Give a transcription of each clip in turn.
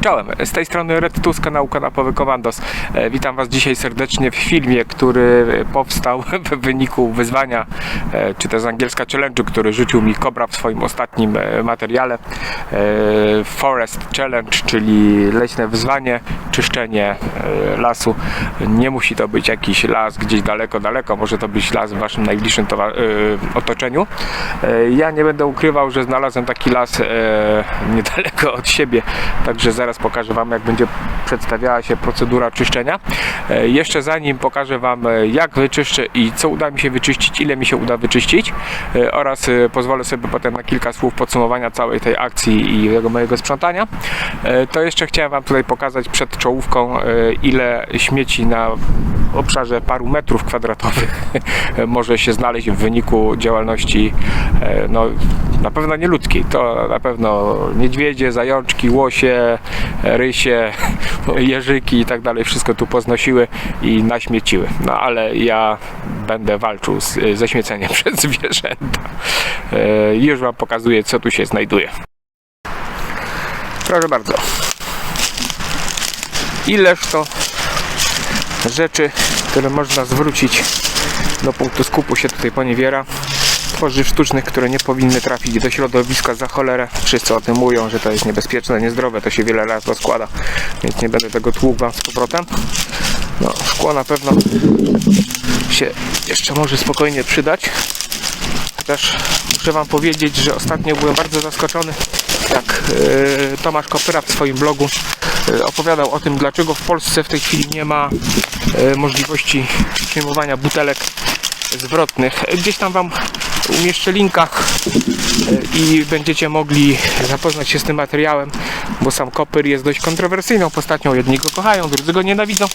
Czołem, z tej strony Red Tu z kanału Kanapowy Komandos. E, Witam Was dzisiaj serdecznie w filmie, który powstał w wyniku wyzwania, e, czy też angielska challenge'u, który rzucił mi Kobra w swoim ostatnim e, materiale. Forest Challenge, czyli leśne wyzwanie, czyszczenie lasu. Nie musi to być jakiś las gdzieś daleko, daleko, może to być las w Waszym najbliższym otoczeniu. Ja nie będę ukrywał, że znalazłem taki las niedaleko od siebie, także zaraz pokażę Wam, jak będzie przedstawiała się procedura czyszczenia. E, Jeszcze zanim pokażę Wam, e, jak wyczyszczę i co uda mi się wyczyścić, ile mi się uda wyczyścić e, oraz pozwolę sobie potem na kilka słów podsumowania całej tej akcji i tego mojego sprzątania, to jeszcze chciałem Wam tutaj pokazać przed czołówką, ile śmieci na obszarze paru metrów kwadratowych może się znaleźć w wyniku działalności no, na pewno nie ludzkiej, to na pewno niedźwiedzie, zajączki, łosie, rysie, jeżyki i tak dalej, wszystko tu poznosiły i naśmieciły. No ale ja będę walczył z, ze śmieceniem przez zwierzęta. E, Już Wam pokazuję, co tu się znajduje. Proszę bardzo. Ileż to rzeczy, które można zwrócić do punktu skupu się tutaj poniewiera. Tworzyw sztucznych, które nie powinny trafić do środowiska za cholerę. Wszyscy o tym mówią, że to jest niebezpieczne, niezdrowe, to się wiele razy rozkłada, więc nie będę tego tłukł Wam z powrotem. No, szkło na pewno się jeszcze może spokojnie przydać. Też muszę Wam powiedzieć, że ostatnio byłem bardzo zaskoczony, jak e, Tomasz Kopyra w swoim blogu e, opowiadał o tym, dlaczego w Polsce w tej chwili nie ma e, możliwości przyjmowania butelek zwrotnych. Gdzieś tam Wam umieszczę linka e, i będziecie mogli zapoznać się z tym materiałem, bo sam Kopyr jest dość kontrowersyjną postacią. Jedni go kochają, drudzy go nienawidzą,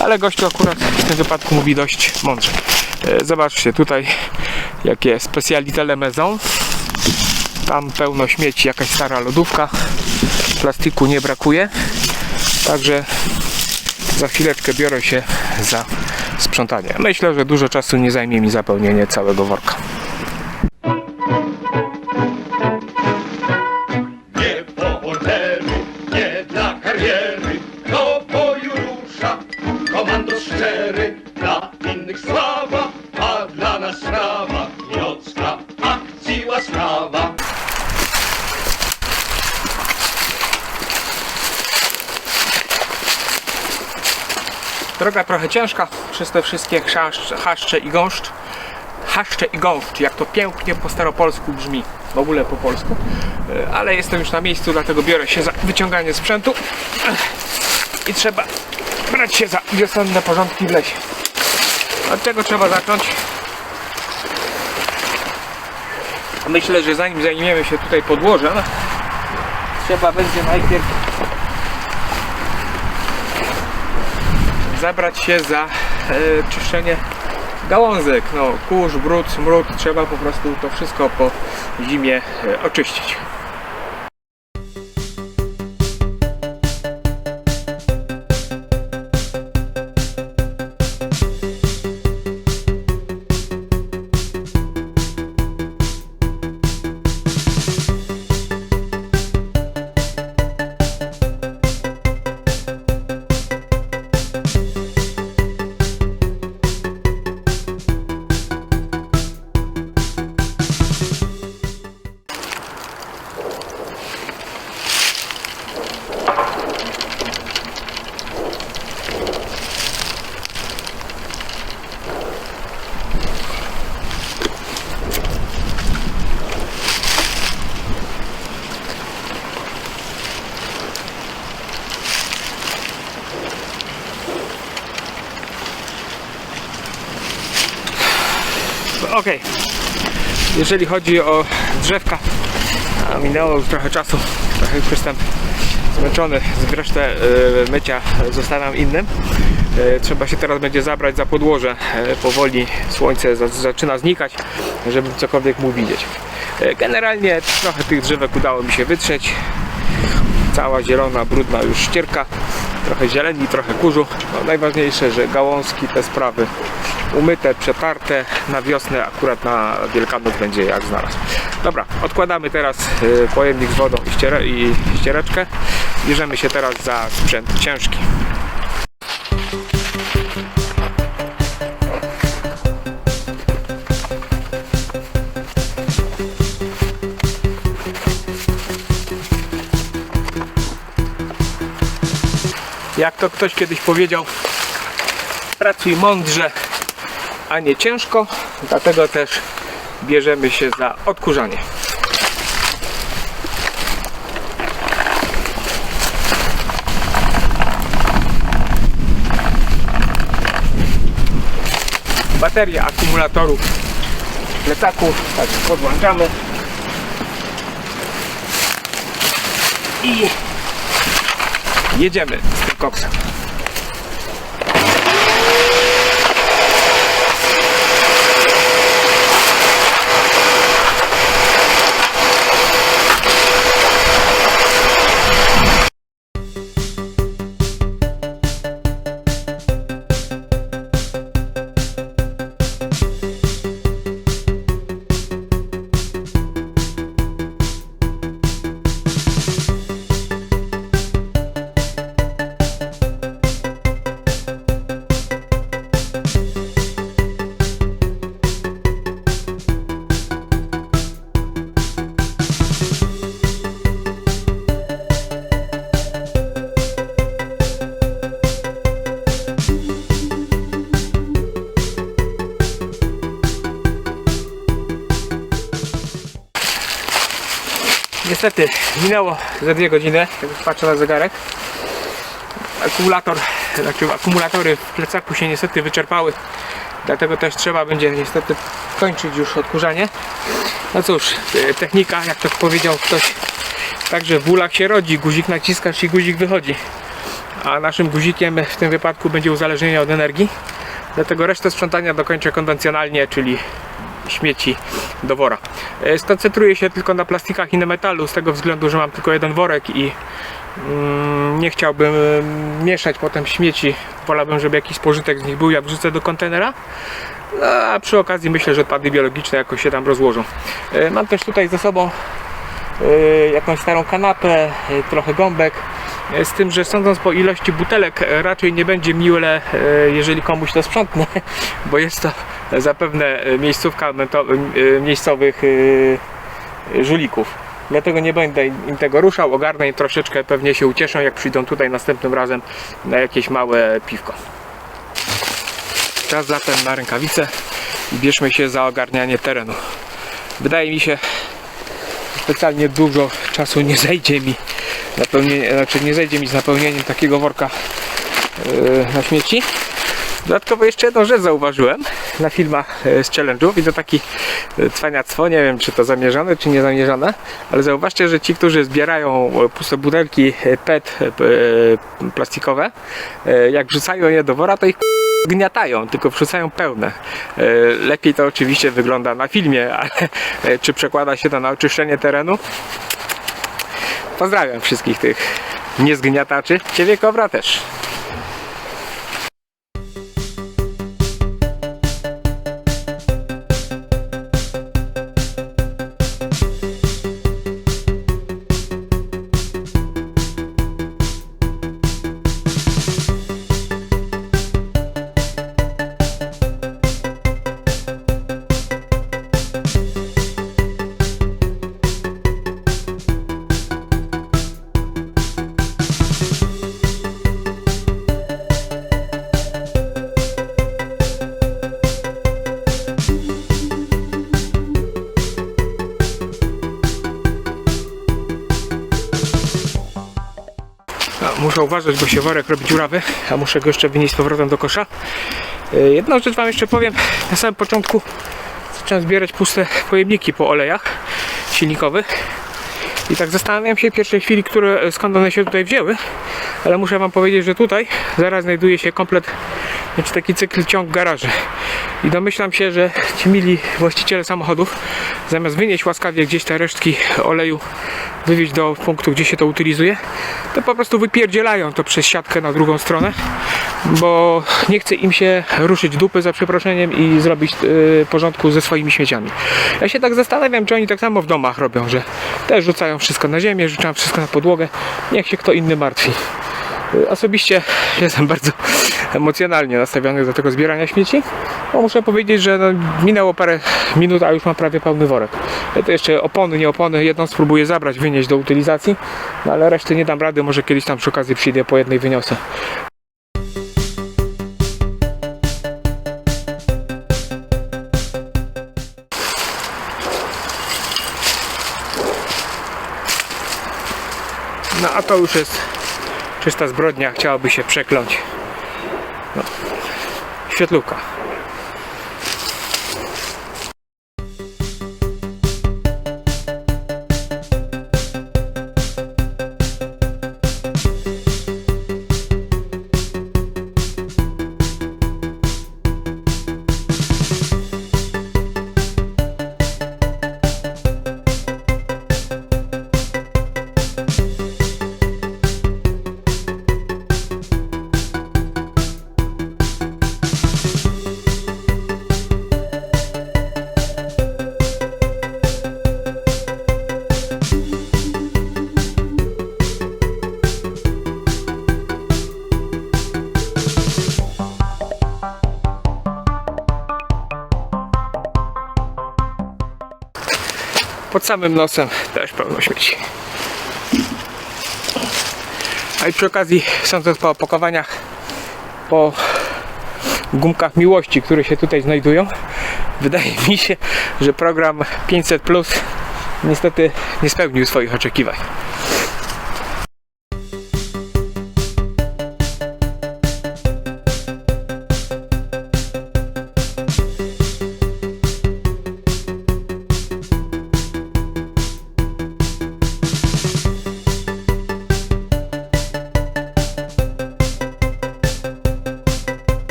ale gościu akurat w tym wypadku mówi dość mądrze. E, Zobaczcie tutaj jakie specjalite la maison. Tam pełno śmieci, jakaś stara lodówka. Plastiku nie brakuje. Także za chwileczkę biorę się za sprzątanie. Myślę, że dużo czasu nie zajmie mi zapełnienie całego worka. Droga trochę ciężka przez te wszystkie chaszcze i gąszcz. Chaszcze i gąszcz, jak to pięknie po staropolsku brzmi, w ogóle po polsku. E, Ale jestem już na miejscu, dlatego biorę się za wyciąganie sprzętu. I trzeba brać się za wiosenne porządki w lesie. Od czego trzeba zacząć? Myślę, że zanim zajmiemy się tutaj podłożem, trzeba będzie najpierw zabrać się za e, czyszczenie gałązek. No, kurz, brud, smród, trzeba po prostu to wszystko po zimie e, oczyścić. Okej. Jeżeli chodzi o drzewka, minęło już trochę czasu, trochę już jestem zmęczony, z resztę e, mycia zostawiam innym. E, Trzeba się teraz będzie zabrać za podłoże. E, Powoli słońce za- zaczyna znikać, żebym cokolwiek mógł widzieć. Generalnie trochę tych drzewek udało mi się wytrzeć. Cała zielona, brudna już ścierka. Trochę zieleni, trochę kurzu. No, najważniejsze, że gałązki, te sprawy umyte, przetarte na wiosnę, akurat na Wielkanoc będzie jak znalazł. Dobra, odkładamy teraz y, pojemnik z wodą i, ściere, i ściereczkę bierzemy się teraz za sprzęt ciężki. Jak to ktoś kiedyś powiedział, pracuj mądrze, a nie ciężko, dlatego też bierzemy się za odkurzanie. Baterie akumulatorów plecaków, tak podłączamy i jedziemy z tym koksem. Niestety minęło ze dwie godziny, jak już patrzę na zegarek. Akumulator, znaczy akumulatory w plecaku się niestety wyczerpały. Dlatego też trzeba będzie niestety kończyć już odkurzanie. No cóż, e, technika, jak to powiedział ktoś, także w bólach się rodzi. Guzik naciskasz i guzik wychodzi. A naszym guzikiem w tym wypadku będzie uzależnienie od energii. Dlatego resztę sprzątania dokończę konwencjonalnie, czyli śmieci do wora. E, Skoncentruję się tylko na plastikach i na metalu, z tego względu, że mam tylko jeden worek i mm, nie chciałbym mm, mieszać potem śmieci. Wolałbym, żeby jakiś spożytek z nich był, jak wrzucę do kontenera. No, a przy okazji myślę, że odpady biologiczne jakoś się tam rozłożą. E, Mam też tutaj ze sobą e, jakąś starą kanapę, e, trochę gąbek. E, Z tym, że sądząc po ilości butelek, raczej nie będzie miłe, jeżeli komuś to sprzątnę, bo jest to zapewne miejscówka miejscowych żulików. Dlatego nie będę im tego ruszał, ogarnę im troszeczkę, pewnie się ucieszą, jak przyjdą tutaj następnym razem na jakieś małe piwko. Czas zatem na rękawice i bierzmy się za ogarnianie terenu. Wydaje mi się, specjalnie dużo czasu nie zejdzie mi napełnienie, znaczy nie zejdzie mi z napełnieniem takiego worka yy, na śmieci. Dodatkowo jeszcze jedną rzecz zauważyłem na filmach e, z challenge'ów i to taki e, cwaniactwo, nie wiem czy to zamierzone czy niezamierzone, ale zauważcie, że ci, którzy zbierają e, puste butelki PET plastikowe, jak wrzucają je do wora, to ich gniatają, tylko wrzucają pełne. Lepiej to oczywiście wygląda na filmie, ale czy przekłada się to na oczyszczenie terenu? Pozdrawiam wszystkich tych niezgniataczy. Ciebie kobra też. Uważać, bo się worek robi dziurawy, a muszę go jeszcze wynieść z powrotem do kosza. E, Jedną rzecz Wam jeszcze powiem. Na samym początku zacząłem zbierać puste pojemniki po olejach silnikowych. I tak zastanawiam się w pierwszej chwili, które, skąd one się tutaj wzięły, ale muszę Wam powiedzieć, że tutaj zaraz znajduje się komplet, znaczy taki cykl ciąg garaży. I domyślam się, że ci mili właściciele samochodów, zamiast wynieść łaskawie gdzieś te resztki oleju, wywieźć do punktu, gdzie się to utylizuje, to po prostu wypierdzielają to przez siatkę na drugą stronę, bo nie chce im się ruszyć dupy za przeproszeniem i zrobić y, porządku ze swoimi śmieciami. Ja się tak zastanawiam, czy oni tak samo w domach robią, że też rzucają wszystko na ziemię, rzucają wszystko na podłogę, niech się kto inny martwi. Osobiście jestem bardzo emocjonalnie nastawiony do tego zbierania śmieci, bo muszę powiedzieć, że no, minęło parę minut, a już mam prawie pełny worek. Ja to jeszcze opony, nie opony, jedną spróbuję zabrać, wynieść do utylizacji, no ale reszty nie dam rady, może kiedyś tam przy okazji przyjdę po jednej wyniosę. A to już jest czysta zbrodnia, chciałoby się przekląć. No. Świetlówka. Samym nosem też pełno śmieci. A i przy okazji, sądząc po opakowaniach, po gumkach miłości, które się tutaj znajdują, wydaje mi się, że program 500 Plus niestety nie spełnił swoich oczekiwań.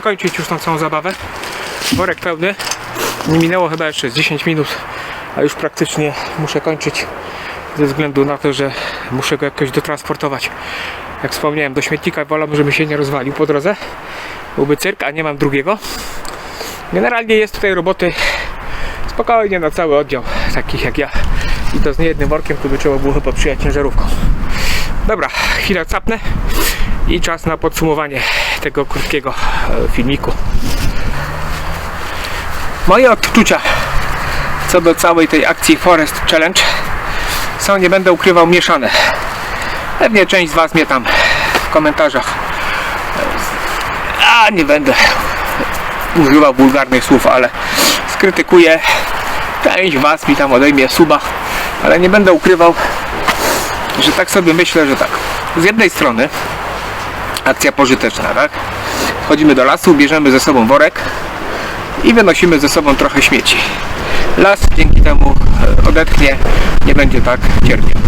Kochani, muszę kończyć już tą całą zabawę. Worek pełny. Nie minęło chyba jeszcze z 10 minut, a już praktycznie muszę kończyć ze względu na to, że muszę go jakoś dotransportować. Jak wspomniałem, do śmietnika wolałbym, żeby się nie rozwalił po drodze. Byłby cyrk, a nie mam drugiego. Generalnie jest tutaj roboty spokojnie na cały oddział, takich jak ja. I to z niejednym workiem, tu by trzeba było chyba przyjechać ciężarówką. Dobra, chwilę capnę i czas na podsumowanie tego krótkiego e, filmiku. Moje odczucia co do całej tej akcji Forest Challenge są, nie będę ukrywał, mieszane. Pewnie część z Was mnie tam w komentarzach e, a nie będę używał wulgarnych słów, ale skrytykuję. Część Was mi tam odejmie suba, ale nie będę ukrywał, że tak sobie myślę, że tak. Z jednej strony akcja pożyteczna, tak? Wchodzimy do lasu, bierzemy ze sobą worek i wynosimy ze sobą trochę śmieci. Las dzięki temu e, odetchnie, nie będzie tak cierpiał.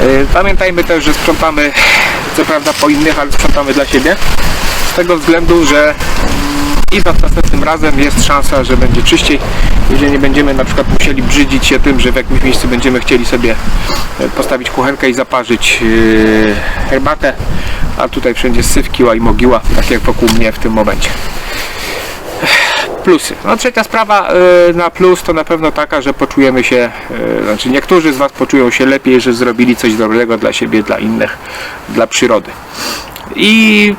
E, Pamiętajmy też, że sprzątamy co prawda po innych, ale sprzątamy dla siebie. Z tego względu, że mm, idąc następnym razem jest szansa, że będzie czyściej, jeżeli nie będziemy na przykład musieli brzydzić się tym, że w jakimś miejscu będziemy chcieli sobie e, postawić kuchenkę i zaparzyć e, herbatę, a tutaj wszędzie syfkiła i mogiła, tak jak wokół mnie w tym momencie. Plusy. No trzecia sprawa e, na plus to na pewno taka, że poczujemy się, e, znaczy niektórzy z Was poczują się lepiej, że zrobili coś dobrego dla siebie, dla innych, dla przyrody. I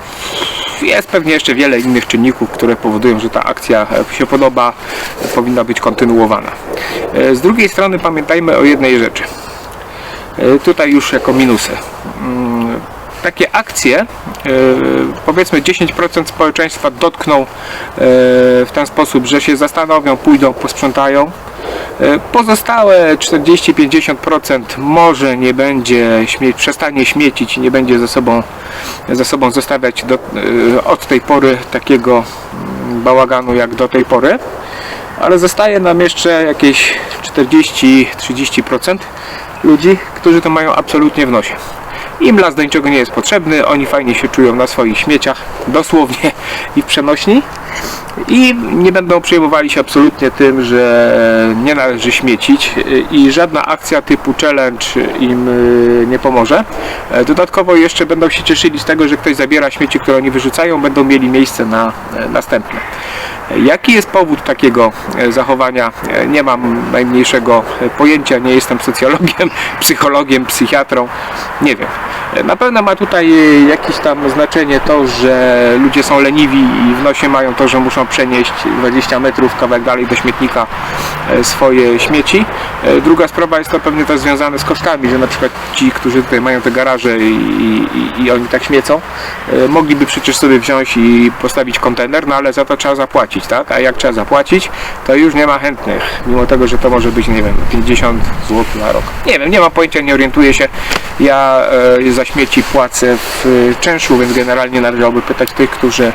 jest pewnie jeszcze wiele innych czynników, które powodują, że ta akcja e, się podoba, e, powinna być kontynuowana. E, Z drugiej strony pamiętajmy o jednej rzeczy. Tutaj już jako minusy. Takie akcje, e, powiedzmy 10% społeczeństwa dotkną e, w ten sposób, że się zastanowią, pójdą, posprzątają. E, Pozostałe 40-50% może nie będzie śmie- przestanie śmiecić i nie będzie ze sobą, ze sobą zostawiać do, od tej pory takiego mm, bałaganu jak do tej pory. Ale zostaje nam jeszcze jakieś 40-30% ludzi, którzy to mają absolutnie w nosie. Im las do niczego nie jest potrzebny, oni fajnie się czują na swoich śmieciach, dosłownie i w przenośni. I nie będą przejmowali się absolutnie tym, że nie należy śmiecić y, i żadna akcja typu challenge im y, nie pomoże. E, Dodatkowo jeszcze będą się cieszyli z tego, że ktoś zabiera śmieci, które oni wyrzucają, będą mieli miejsce na e, następne. E, Jaki jest powód takiego e, zachowania? E, Nie mam najmniejszego e, pojęcia, nie jestem socjologiem, psychologiem, psychiatrą, nie wiem. E, Na pewno ma tutaj e, jakieś tam znaczenie to, że ludzie są leniwi i w nosie mają to, że muszą przenieść 20 metrów kawałek dalej do śmietnika e, swoje śmieci. E, Druga sprawa jest to pewnie też związane z kosztami, że na przykład ci, którzy tutaj mają te garaże i, i, i oni tak śmiecą, e, mogliby przecież sobie wziąć i postawić kontener, no ale za to trzeba zapłacić, tak? A jak trzeba zapłacić, to już nie ma chętnych, mimo tego, że to może być, nie wiem, 50 zł na rok. Nie wiem, nie mam pojęcia, nie orientuję się. Ja e, za śmieci płacę w czynszu, więc generalnie należałoby pytać tych, którzy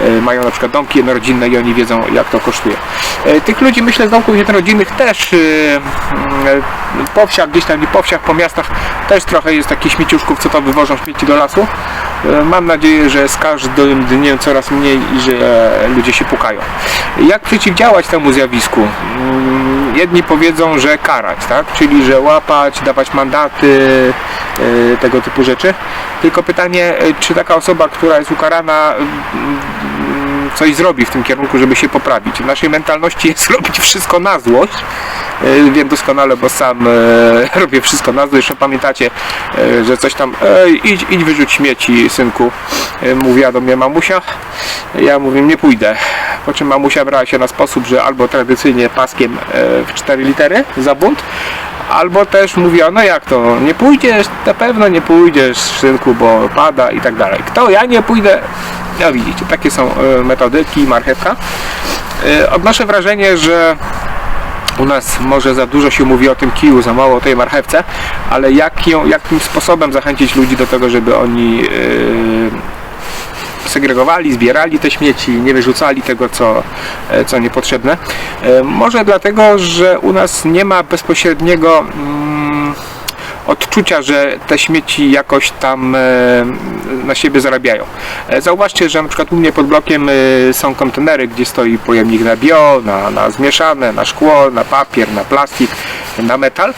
e, mają na przykład domki jednorodzinne i oni wiedzą, jak to kosztuje. E, tych ludzi, myślę, z domków jednorodzinnych też e, mm, po wsiach, gdzieś tam nie po wsiach, po miastach też trochę jest takich śmieciuszków, co to wywożą śmieci do lasu. E, Mam nadzieję, że z każdym dniem coraz mniej i że e, ludzie się pukają. Jak przeciwdziałać temu zjawisku? Mm, Jedni powiedzą, że karać, tak? Czyli, że łapać, dawać mandaty, e, tego typu rzeczy. Tylko pytanie, e, czy taka osoba, która jest ukarana, mm, coś zrobi w tym kierunku, żeby się poprawić. W naszej mentalności jest robić wszystko na złość. E, Wiem doskonale, bo sam e, robię wszystko na złość. Jeszcze pamiętacie, e, że coś tam, Ej, idź, idź wyrzuć śmieci, synku. Mówiła do mnie mamusia. Ja mówię, nie pójdę. Po czym mamusia brała się na sposób, że albo tradycyjnie paskiem w cztery litery za bunt, albo też mówiła, no jak to, nie pójdziesz, na pewno nie pójdziesz, synku, bo pada i tak dalej. Kto, ja nie pójdę, no widzicie, takie są e, metody, kij, marchewka. E, Odnoszę wrażenie, że u nas może za dużo się mówi o tym kiju, za mało o tej marchewce, ale jak ją, jakim sposobem zachęcić ludzi do tego, żeby oni e, segregowali, zbierali te śmieci, nie wyrzucali tego, co, co niepotrzebne. Może dlatego, że u nas nie ma bezpośredniego mm, odczucia, że te śmieci jakoś tam e, na siebie zarabiają. E, Zauważcie, że na przykład u mnie pod blokiem e, są kontenery, gdzie stoi pojemnik na bio, na, na zmieszane, na szkło, na papier, na plastik, na metal.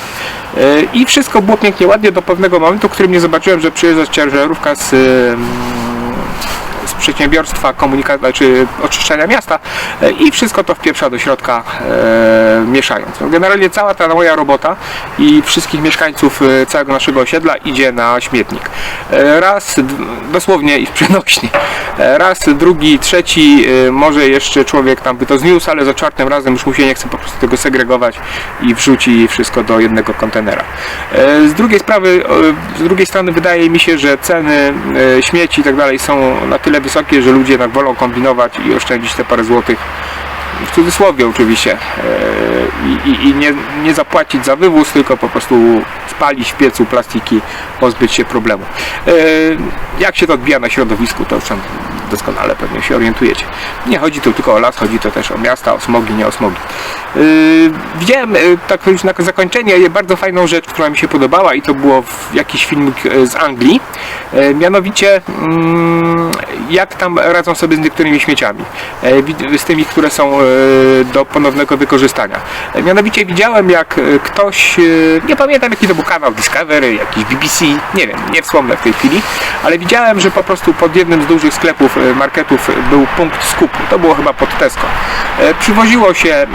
I wszystko było pięknie, ładnie do pewnego momentu, w którym nie zobaczyłem, że przyjeżdża ciężarówka z przedsiębiorstwa komunikacji, znaczy oczyszczania miasta e, i wszystko to wpieprza do środka e, mieszając. No, Generalnie cała ta moja robota i wszystkich mieszkańców e, całego naszego osiedla idzie na śmietnik. E, raz, dosłownie i przenośnie. E, raz, drugi, trzeci, może jeszcze człowiek tam by to zniósł, ale za czwartym razem już mu się nie chce po prostu tego segregować i wrzuci wszystko do jednego kontenera. Z drugiej sprawy, z drugiej strony wydaje mi się, że ceny śmieci i tak dalej są na tyle wysokie, że ludzie jednak wolą kombinować i oszczędzić te parę złotych w cudzysłowie oczywiście e, i, i, i nie, nie zapłacić za wywóz, tylko po prostu spalić w piecu plastiki, pozbyć się problemu. E, Jak się to odbija na środowisku, to już tam doskonale pewnie się orientujecie. Nie chodzi tu tylko o las, chodzi to też o miasta, o smogi, nie o smogi. E, Widziałem e, tak już na zakończenie bardzo fajną rzecz, która mi się podobała i to było w jakiś filmik e, z Anglii. E, Mianowicie mm, jak tam radzą sobie z niektórymi śmieciami. Wid- Z tymi, które są e, do ponownego wykorzystania. E, Mianowicie widziałem jak e, ktoś, e, nie pamiętam jaki to był kanał Discovery, jakiś BBC, nie wiem, nie wspomnę w tej chwili, ale widziałem, że po prostu pod jednym z dużych sklepów, marketów e, był punkt skupu. To było chyba pod Tesco. E, Przywoziło się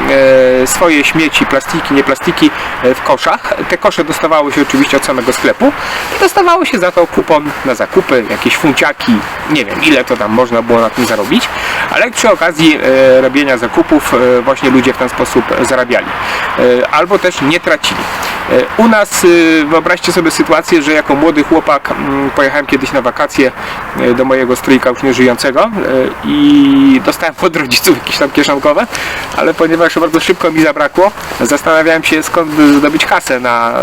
e, swoje śmieci, plastiki, nie plastiki e, w koszach. Te kosze dostawały się oczywiście od samego sklepu i dostawało się za to kupon na zakupy, jakieś funciaki, nie wiem ile to tam można było na tym zarobić, ale przy okazji robienia zakupów właśnie ludzie w ten sposób zarabiali. Albo też nie tracili. E, U nas e, wyobraźcie sobie sytuację, że jako młody chłopak mm, pojechałem kiedyś na wakacje e, do mojego strójka już nieżyjącego i dostałem od rodziców jakieś tam kieszonkowe, ale ponieważ bardzo szybko mi zabrakło, zastanawiałem się skąd zdobyć kasę na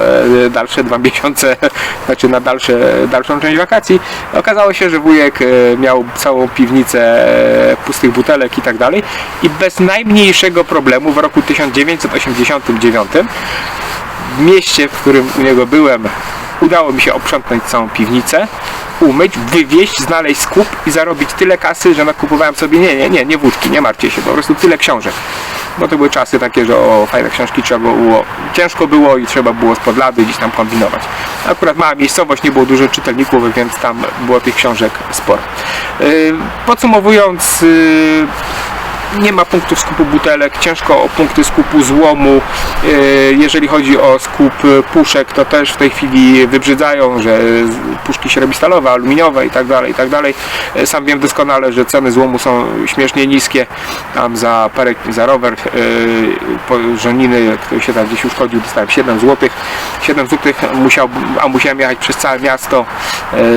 dalsze dwa miesiące, znaczy na dalsze, dalszą część wakacji. Okazało się, że wujek miał całą piwnicę pustych butelek i tak dalej i bez najmniejszego problemu w roku 1989 w mieście, w którym u niego byłem, udało mi się oprzątnąć całą piwnicę umyć, wywieźć, znaleźć skup i zarobić tyle kasy, że nakupowałem sobie, nie, nie, nie, nie wódki, nie martwcie się, po prostu tyle książek. Bo to były czasy takie, że o fajne książki trzeba było, ciężko było i trzeba było spod lady gdzieś tam kombinować. Akurat mała miejscowość, nie było dużo czytelników, więc tam było tych książek sporo. Yy, Podsumowując, yy, nie ma punktów skupu butelek, ciężko o punkty skupu złomu. Yy, Jeżeli chodzi o skup puszek, to też w tej chwili wybrzydzają, że puszki się robi stalowe, aluminiowe i tak dalej, i tak dalej. Yy, Sam wiem doskonale, że ceny złomu są śmiesznie niskie. Tam za perek, za rower po żoniny, który się tam gdzieś uszkodził, dostałem 7 zł. 7 zł musiał, a musiałem jechać przez całe miasto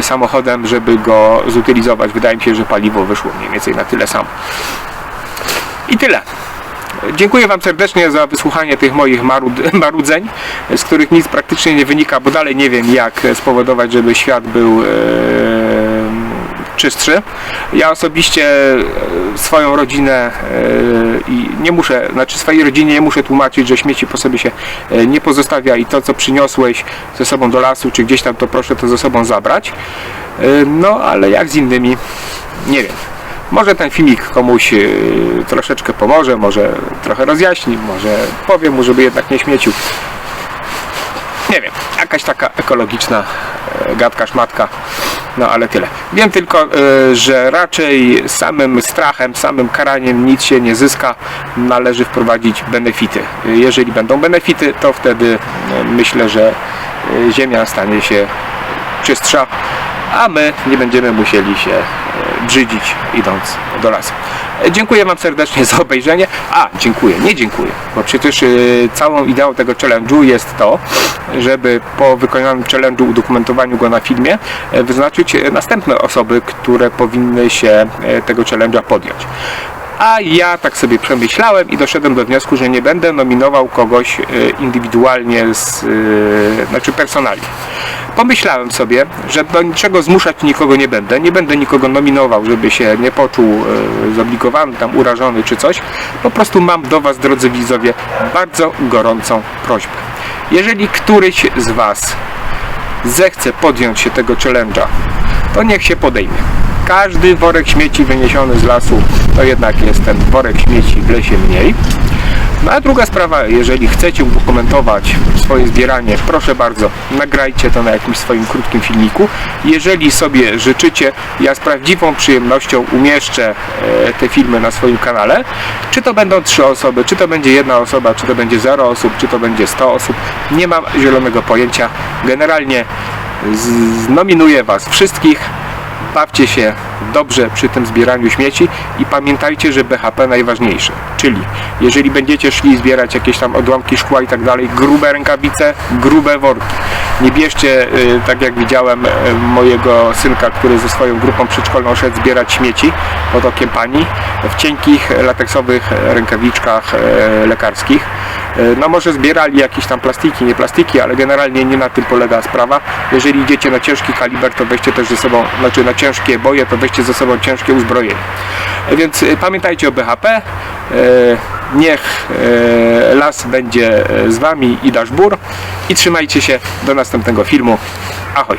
samochodem, żeby go zutylizować. Wydaje mi się, że paliwo wyszło mniej więcej na tyle samo. I tyle. Dziękuję Wam serdecznie za wysłuchanie tych moich marud, marudzeń, z których nic praktycznie nie wynika, bo dalej nie wiem jak spowodować, żeby świat był e, czystszy. Ja osobiście e, swoją rodzinę e, i nie muszę, znaczy swojej rodzinie nie muszę tłumaczyć, że śmieci po sobie się e, nie pozostawia i to co przyniosłeś ze sobą do lasu, czy gdzieś tam to proszę to ze sobą zabrać. E, No ale jak z innymi, nie wiem. Może ten filmik komuś e, troszeczkę pomoże, może trochę rozjaśni, może powie mu, żeby jednak nie śmiecił. Nie wiem, jakaś taka ekologiczna e, gadka, szmatka, no ale tyle. Wiem tylko, e, że raczej samym strachem, samym karaniem nic się nie zyska, należy wprowadzić benefity. Jeżeli będą benefity, to wtedy e, myślę, że ziemia stanie się czystsza, a my nie będziemy musieli się e, brzydzić idąc do lasu. E, Dziękuję Wam serdecznie za obejrzenie. A, dziękuję, nie dziękuję, bo przecież e, całą ideą tego challenge'u jest to, żeby po wykonanym challenge'u, udokumentowaniu go na filmie, wyznaczyć następne osoby, które powinny się tego challenge'a podjąć. A ja tak sobie przemyślałem i doszedłem do wniosku, że nie będę nominował kogoś e, indywidualnie, z, e, znaczy personalnie. Pomyślałem sobie, że do niczego zmuszać nikogo nie będę. Nie będę nikogo nominował, żeby się nie poczuł e, zobligowany, tam urażony czy coś. Po prostu mam do Was, drodzy widzowie, bardzo gorącą prośbę. Jeżeli któryś z Was zechce podjąć się tego challenge'a, to niech się podejmie. Każdy worek śmieci wyniesiony z lasu to jednak jest ten worek śmieci w lesie mniej. No a druga sprawa, jeżeli chcecie udokumentować swoje zbieranie, proszę bardzo, nagrajcie to na jakimś swoim krótkim filmiku. Jeżeli sobie życzycie, ja z prawdziwą przyjemnością umieszczę e, te filmy na swoim kanale. Czy to będą trzy osoby, czy to będzie jedna osoba, czy to będzie 0 osób, czy to będzie 100 osób, nie mam zielonego pojęcia. Generalnie nominuję Was wszystkich bawcie się dobrze przy tym zbieraniu śmieci i pamiętajcie, że BHP najważniejsze. Czyli jeżeli będziecie szli zbierać jakieś tam odłamki szkła i tak dalej, grube rękawice, grube worki. Nie bierzcie, y, tak jak widziałem y, mojego synka, który ze swoją grupą przedszkolną szedł zbierać śmieci pod okiem pani w cienkich lateksowych rękawiczkach y, lekarskich. No może zbierali jakieś tam plastiki, nie plastiki, ale generalnie nie na tym polega sprawa. Jeżeli idziecie na ciężki kaliber, to weźcie też ze sobą, znaczy na ciężkie boje, to weźcie ze sobą ciężkie uzbrojenie. Więc y, pamiętajcie o BHP. y, Niech y, las będzie z Wami i dasz bór. I trzymajcie się do następnego filmu. Ahoj!